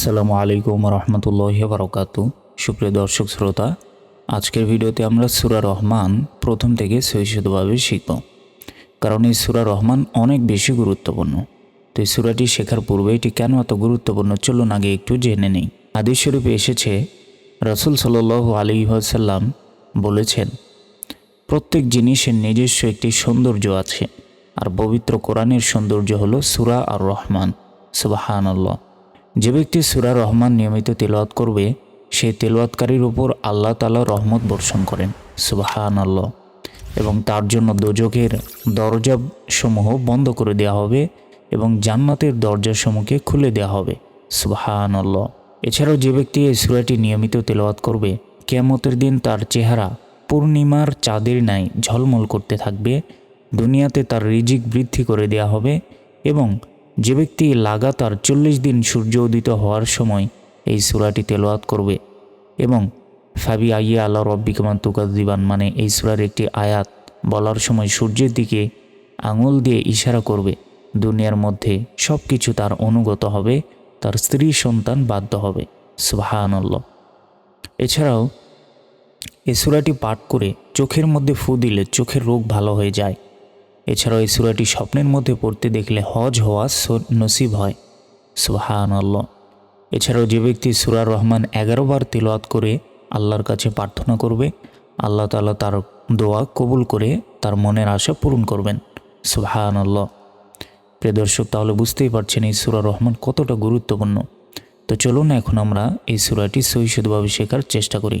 আসসালামু আলাইকুম রহমতুল্লাহ বারকাত সুপ্রিয় দর্শক শ্রোতা, আজকের ভিডিওতে আমরা সুরা রহমান প্রথম থেকে সহিষ্ণুভাবে শিখব। কারণ এই সুরা রহমান অনেক বেশি গুরুত্বপূর্ণ। তো এই সুরাটি শেখার পূর্বে এটি কেন এত গুরুত্বপূর্ণ চলুন আগে একটু জেনে নেই। আদি স্বরূপে এসেছে, রসুল সাল আলী সাল্লাম বলেছেন, প্রত্যেক জিনিসের নিজস্ব একটি সৌন্দর্য আছে, আর পবিত্র কোরআনের সৌন্দর্য হলো সুরা আর রহমান। সুবাহান আল্লাহ যে ব্যক্তি সুরা রহমান নিয়মিত তেলাওয়াত করবে, সে তেলাওয়াতকারীর উপর আল্লাহ তালা রহমত বর্ষণ করেন। সুবাহান আল্লাহ এবং তার জন্য দোজকের দরজাসমূহ বন্ধ করে দেওয়া হবে এবং জান্নাতের দরজাসমূহকে খুলে দেওয়া হবে। সুবাহান আল্লাহ এছাড়াও যে ব্যক্তি এই সুরাটি নিয়মিত তেলাওয়াত করবে, কেয়ামতের দিন তার চেহারা পূর্ণিমার চাঁদের ন্যায় ঝলমল করতে থাকবে, দুনিয়াতে তার রিজিক বৃদ্ধি করে দেয়া হবে এবং যে ব্যক্তি লাগাতার চল্লিশ দিন সূর্য উদিত হওয়ার সময় এই সুরাটি তেলোয়াত করবে এবং ফাবি আইয়া আল্লাহ রব্বিকমান তুকাদিবান মানে এই সুরার একটি আয়াত বলার সময় সূর্যের দিকে আঙুল দিয়ে ইশারা করবে, দুনিয়ার মধ্যে সব কিছু তার অনুগত হবে, তার স্ত্রী সন্তান বাধ্য হবে। সুবাহানল্লাহ। এছাড়াও এই সুরাটি পাঠ করে চোখের মধ্যে ফু দিলে চোখের রোগ ভালো হয়ে যায়। এছাড়াও এই সুরাটি স্বপ্নের মধ্যে পড়তে দেখলে হজ হওয়া নসিব হয়। সুহান আল্লাহ এছাড়াও যে ব্যক্তি সুরার রহমান এগারো বার তিলওয়াত করে আল্লাহর কাছে প্রার্থনা করবে, আল্লাহ তাআলা তার দোয়া কবুল করে তার মনের আশা পূরণ করবেন। সুহান আল্লাহ প্রিয় দর্শক, তাহলে বুঝতেই পারছেন এই সুরা রহমান কতটা গুরুত্বপূর্ণ। তো চলুন এখন আমরা এই সুরাটি সহিষ্ণুভাবে শেখার চেষ্টা করি।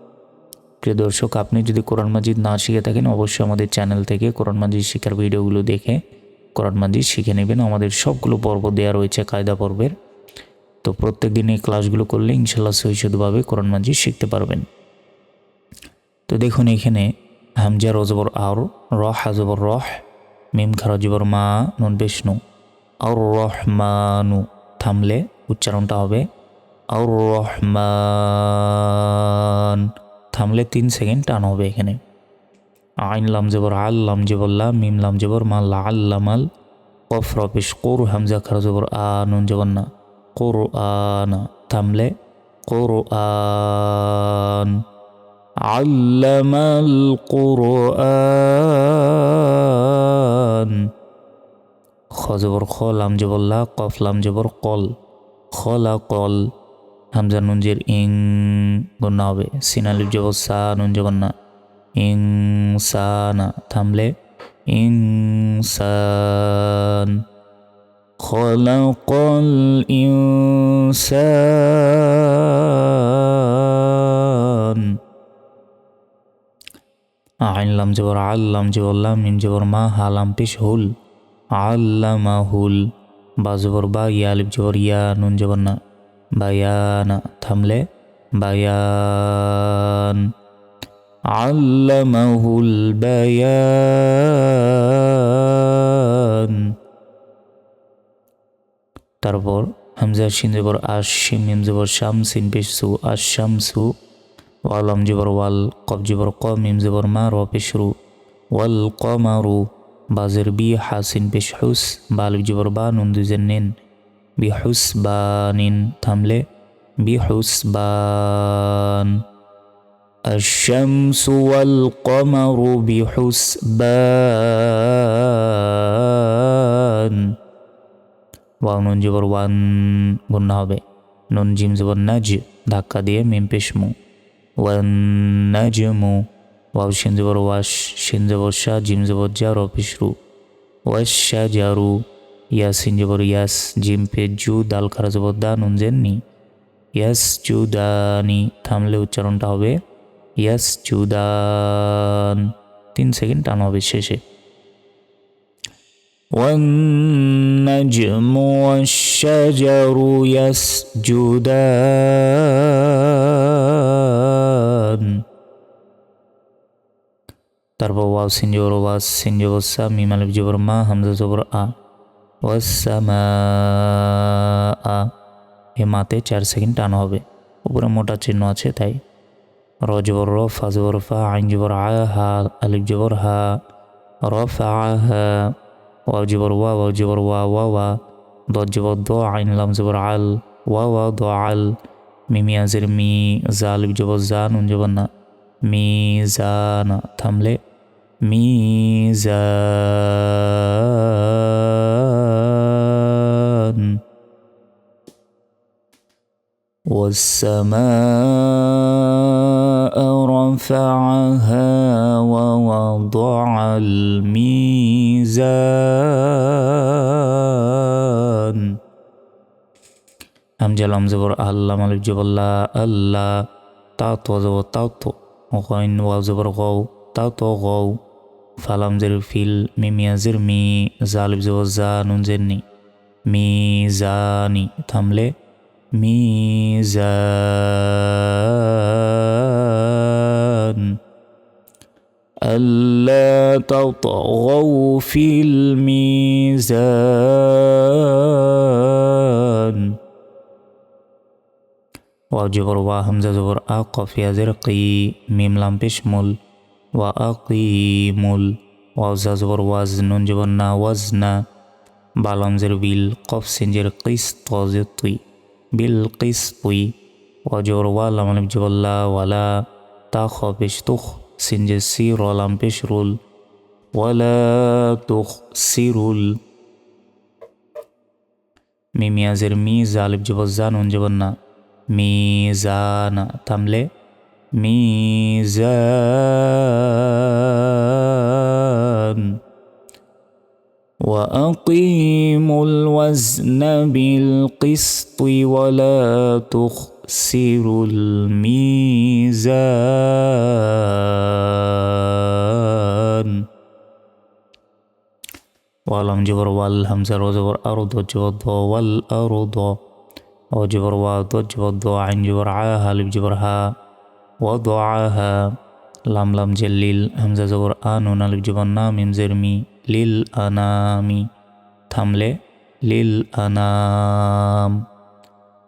প্রিয় দর্শক, আপনি যদি কোরআন মাজিদ না শিখে থাকেন, অবশ্যই আমাদের চ্যানেল থেকে কোরআন মাজিদ শেখার ভিডিওগুলো দেখে কোরআন মাজিদ শিখে নেবেন। আমাদের সবগুলো পর্ব দেওয়া রয়েছে কায়দা পর্বের। তো প্রত্যেক দিন এই ক্লাসগুলো করলে ইনশাল্লাহ সহিষ্ণুভাবে কোরআন মাজিদ শিখতে পারবেন। তো দেখুন এখানে, হামজা রজবর আর রহ হাজবর রহ, মিম খারজবর মা, নুন বিষ্ণু। আর রহমানু থামলে উচ্চারণটা হবে, আর রহমান। থামলে তিন সেকেন্ড টান হবে এখানে। আইন লাম জবর, আল লাম জবল্লা মিম লাম জবর, মা লা আল্লামাল কফ রবিশ কোর হামজা খার জবর, আ, নুন জবর না। কোর আনা থামলে কোর আন কোরআন খ জবর, খ লাম জবল্লা কফ লাম জবর, কল। খলা কল। হামজা নুনজের ইং গন্না হবে সিনালিপ জবর সা নুন জবর না ইং সানা থামলে ইং সান خلق الإنسان আইন লাম জবর আল্লাম জবল্লাম মিম জবর মা হালাম পেশ হুল আল্লামা হুল বা জবর বা ইয়া আলিফ জবর ইয়া নুন জবর না বায়ানা, থামলে, বায়ান। আল্লামাহুল বায়ান। তারপর হামজা শিন জবর আশ শিম মিম জবর শাম সিন পেশ সু আশাম সু ওয়ালাম জবর ওয়াল কব জবর ক, মিম জবর মা, র পেশ রু, ওয়াল কমারু, বাজের বি হাসিন পেশ হুস বালিব জবর বা, নুন দুজের নিন। বিহুসবানিন থামলে বিহুসবান الشمس والقمر بحسبان ওয়াও নুন জবর ওয়ান গুন্না হবে নুন জিম জবর নাজ ধাক্কা দিয়ে মিম পেশমু ওয়ান নাজমু ওয়াও শিন জবর ওয়াশ শিন জবর শাহ জিম জবর জা র পেশরু ওয়াশা জারু ইয়াসিন জবর ইয়াস, জিম পে জু দাল খারা জবর দা নুন জেন নি ইয়াস চুদানি থামলে উচ্চারণটা হবে, ইয়াস চুদান তিন সেকেন্ড টান হবে শেষে। والنجم والشجر يسجدان তারপর ওয়াও সিনজবর ওয়াস সিনজবর সা মিমালিব জবর মা, হামজা জবর আ। ওয়াসামা আ এ মাতে চার সেকেন্ড টান হবে। উপরে মোটা চিহ্ন আছে, তাই। র জবর র ফা, আইন জবর আ হা, আলিফ জবর হা র ফা হা, ওয়াও জবর ওয়া, ওয়াও জবর ওয়া ওয়া ওয়া। দ জবর দ, আইন লাম জবর আল, ওয়া ওয়া, দ, আল। মিমি আজের মি, জা, আলিফ জবর জা, নুন জবর না। মি, জা, না, থামলে। মি, জা والسماء رفعها ووضع الميزان. همجا لام زبر الله مالب جبلا الله تاتو زبر تاتو. وغين وزبر غو. تاتو غو. فلام زر فيل ميميا زر مي. زالب زبر زانون زرني ميزاني. تملي. ميزان ألا تطغوا في الميزان وجبر وهمزة زبر أقف يا زرقي ميم لام بشمل وأقيمل وزا زبر وزن جبرنا وزنا بالام زر بيل قف سنجر قسط زطي بالقسط وجور والا من بجبلا ولا تاخ بشتخ سنج سير ولم بشرول ولا تخسرول ميم يازر مي زالب جبزان ونجبنا ميزان تملي ميزان وأقيموا الوزن بالقسط ولا تخسروا الميزان والهم جبر والهمزة وجبر أرض جبر والأرض وجبر وض جبر عين جبر عاها لبجبرها وضعها لام لام جليل همزة زبر آنون لبجبر نام زرمي লিল আনামি থামলে লিল আনাম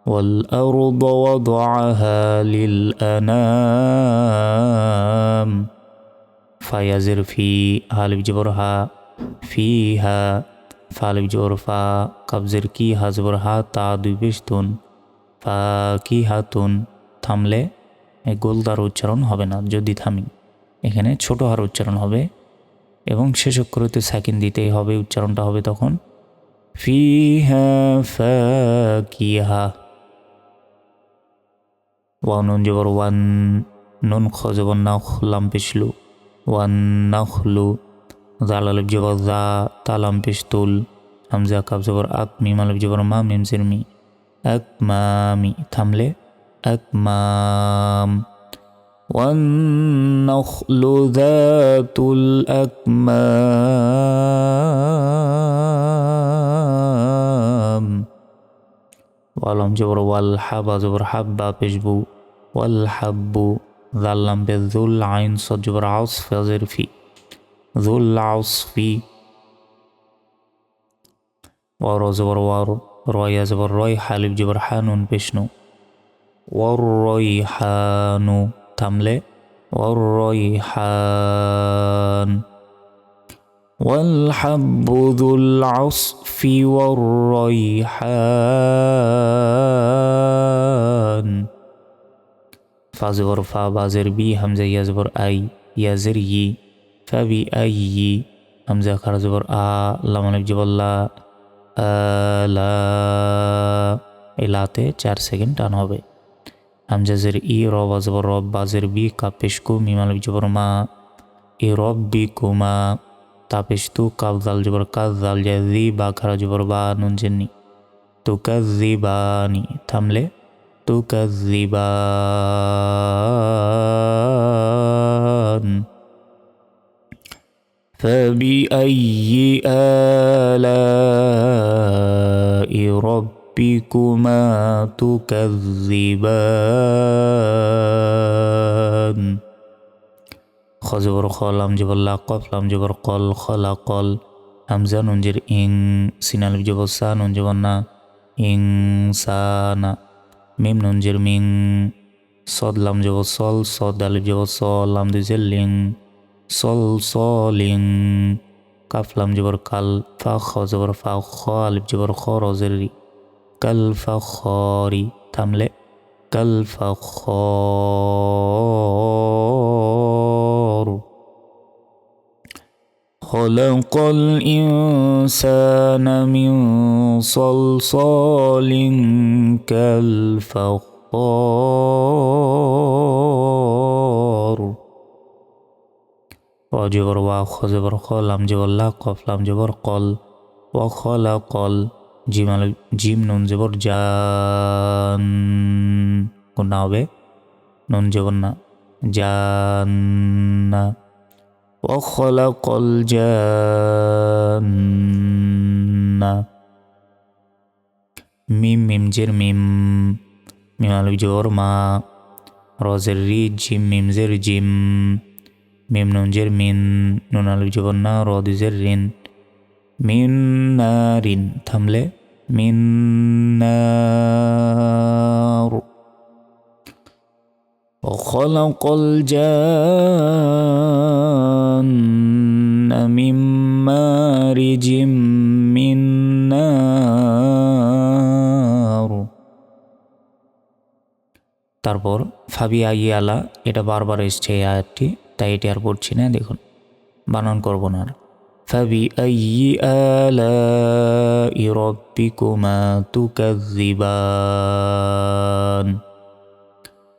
والأرض وضعها للأنام فيزر في هالف جبرها فيها ফালিফ জবর ফা কবজের কি হাজবর হা তা দুই বেশতুন ফা কি হাতুন থামলে গোলদার উচ্চারণ হবে না যদি থামি এখানে ছোট হার উচ্চারণ হবে এবং শেষ অক্ষরতে সাকিন দিতেই হবে উচ্চারণটা হবে তখন ফিহা ফাকিহা ওয়ানুন জবর ওয়ান নুন খ জবর নাখ লাম পেশলু ওয়ান নাখলু জাল আলিফ জবর জা তালাম পেশতুল হামজা কাব জবর আক মিম আলিফ জবর মা মিম সিরমি এক মামি থামলে এক মাম والنخل ذات الأكمام ওয়ালাম জবর ওয়াল হাবা জবর হাব্বা والحب ذلا بالذل عين صاد جبر عصف يظهر في ذل عصفي. وارو زبر وارو رايا زبر راي حالب حانون بشنو. والريحان تملئ والريحان والحب ذو العصف والريحان فازبر فا بازر بي همزة يزبر أي يزر يي فبي أي همزة خرزبر آ لام جب الله আলা এলাতে চার সেকেন্ড টান হবে হামজাজের ই রব আজবর রব বাজের বি কাপেশকু মিমাল জবর মা ই রব বি কুমা তাপেশতু কাব দাল জবর কাজ দাল জি বা খারা জবর বা নুন জেননি তু কাজি বানি থামলে تكذبان فبأي آلاء ربكما تكذبان؟ خزور خال خ لام جبر لا قف لام جبر قل خلا قل همزة ننجر إن سنال ألف جبر سان ان إنسانا. ইং নুন মিম নুনজের মিং, সদ লাম জব সল, সদ আলিফ জব সল, লাম দুজের লিং, সল সলিং কাফ লাম জবর কাল, ফা খ জবর ফা খ, আলিফ জবর খ রজের কাল ফা খরি থামলে কাল ফা খর خلق الإنسان من صلصال كالفخار وجبر واخ زبر قل لم جبر لا قف لم جبر قل وخلق جيم جيم نون زبر جان كنا به نون جبر جان নুন জবর না জান্না ওয়া খলা কল জান্না মিম মিম জের মিম মিম আলু জবর মা রজের রি জিম মিম জের জিম মিম নুন জের মিন নুন আলু জবর না রদ জের وخلق الجان من مارج من نار তারপর ফাবি আই আলা এটা বারবার এসছে এই আয়াতটি তাই এটি আর পড়ছি না দেখুন বানান করব না আর ফাবি আই আলা রব্বিকুমা তুকাযিবান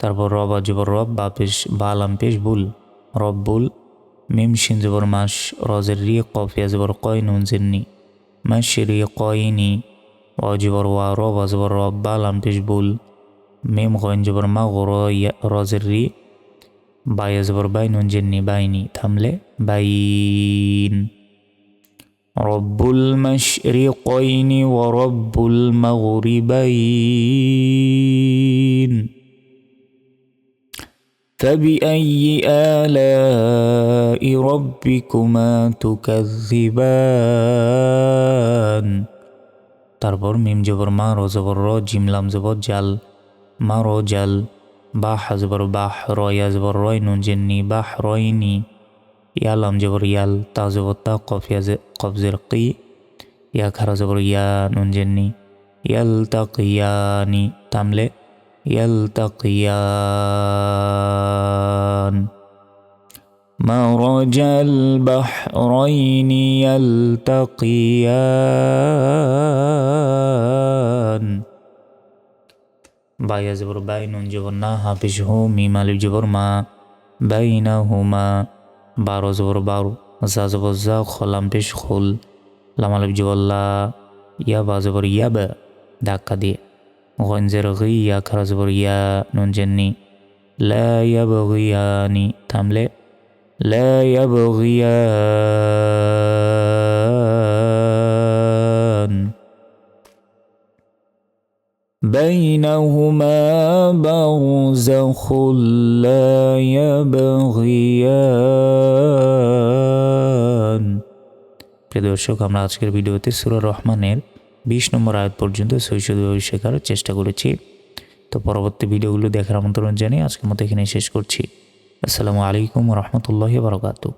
তারপর রব আজবর রব, বা পেশ বালাম পেশ বুল রব্বুল মিম শিন জবর মাস, রজের রি কফিয়া জবর কয়, নুন জিন্নি। মাস রি কয়নি অজবর ওয়া, রব আজবর রব বালাম পেশ বুল মিম কয়েন জবর মা গর রজের রি, বাই আজবর বাই, নুন জিন্নি বাইনি থামলে বাইন মাশরিকাইনি ওয়া রব্বুল মাগরিবাইন فبأي آلاء ربكما تكذبان তারপর মিম জবর মা র জবর র জিমলাম জবর জাল মা র জাল বাহ জবর বাহ রয়া জবর রয় নুন জেন্নি বাহ রয়নি ইয়ালাম জবর ইয়াল তা জবর তা কফিয়া কফজের কি ইয়া খারা জবর ইয়া নুন জেন্নি ইয়াল তাকিয়ানি তামলে يلتقيان مرج البحرين يلتقيان بايا زبر باين جبرناها بشهو ميما لجبر ما بينهما بارو زبر بارو زا زبر زا خلام بش خل لما لجبر لا يابا زبر يابا داكا دي ইয়া বা জবর ইয়া বা ধাক্কা দিয়ে غنزر غيا كرزبريا ننجني لا يبغياني تملي لا يبغيان بينهما برزخ لا يبغيان প্রিয় দর্শক আমরা আজকের ভিডিওতে সুরা রহমানের বিশ নম্বর আয়াত পর্যন্ত শৈশব শেখার চেষ্টা করেছি। তো পরবর্তী ভিডিওগুলো দেখার আমন্ত্রণ জানিয়ে আজকের মতো এখানে শেষ করছি। আসসালামু আলাইকুম রহমতুল্লাহ বারকাতু